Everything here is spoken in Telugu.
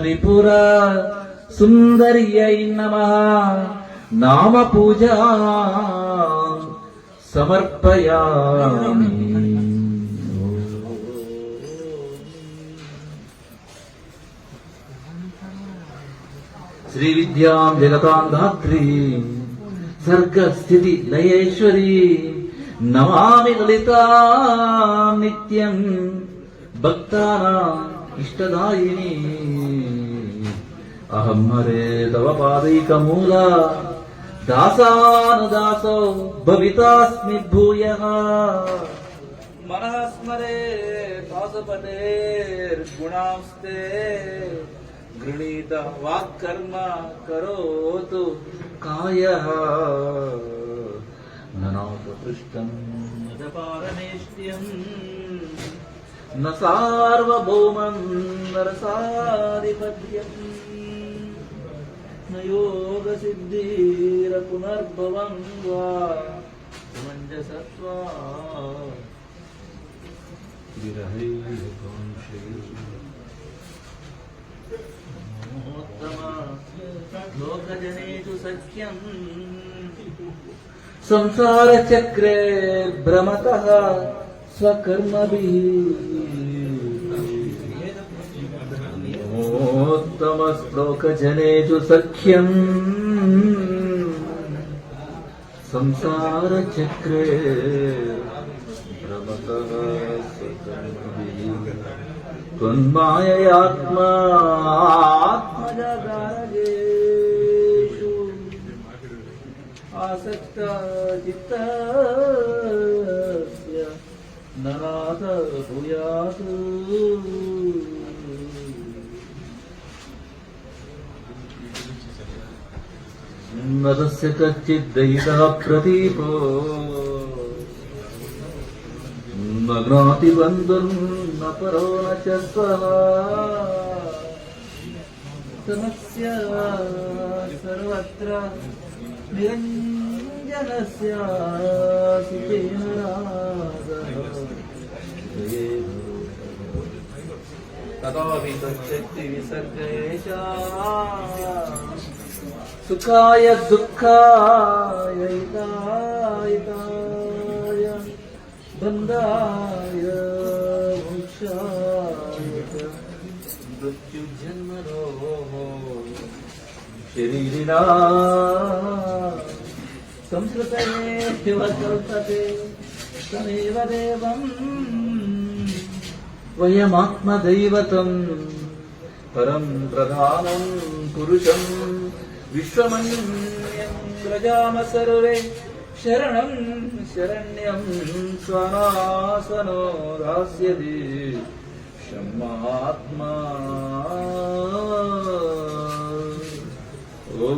త్రిపుర సుందర్యై నమ. నామ పూజ సమర్పయామి. శ్రీ విద్యాం జగతాం సర్గస్థితి లయేశ్వరీ నమామి లలితా నిత్యం భక్తానా ఇష్టదాయిని అహం హరే తవ పాదైకమూల దాసానుదాసో భవితాస్మి భూయ. మనః స్మరే పాశుపతేర్గుణాంస్తే గృణీత వాక్కర్మ కరోతు కాయ. ననాపృష్టం పారమేష్ట్యం. న సార్వభౌమం నరసాధిపత్యం న యోగ సిద్ధిర పునర్భవం వా సమంజసత్వా లోకజనేషు సఖ్యం సంసారచక్రే कामश्लोकजनेषु सख्यम् संसारचक्रे भ्रमतः त्वन्माययात्मात्मजगारगेषु आसक्ता चित्तस्य नरात भूयात् न तस्य कच्चिद्दयितः प्रदीपो न ज्ञातिबन्धुर्न परो न च सः समस्य सर्वत्र निरञ्जनस्य सुतेन ततोऽपि तच्छक्ति సుఖాయ దుఃఖాయ ఇదాయ బంధాయ వంశాయ మృత్యుజన్మరో శరీరిణా సంస్కృతయే శివకల్పతే తమేవ దేవం వయమాత్మదైవతం పరం ప్రధానం పురుషం विश्वमन्यं व्रजाम सर्वे शरणं शरण्यं स्वनासनो दास्यति शम्मात्मा ओ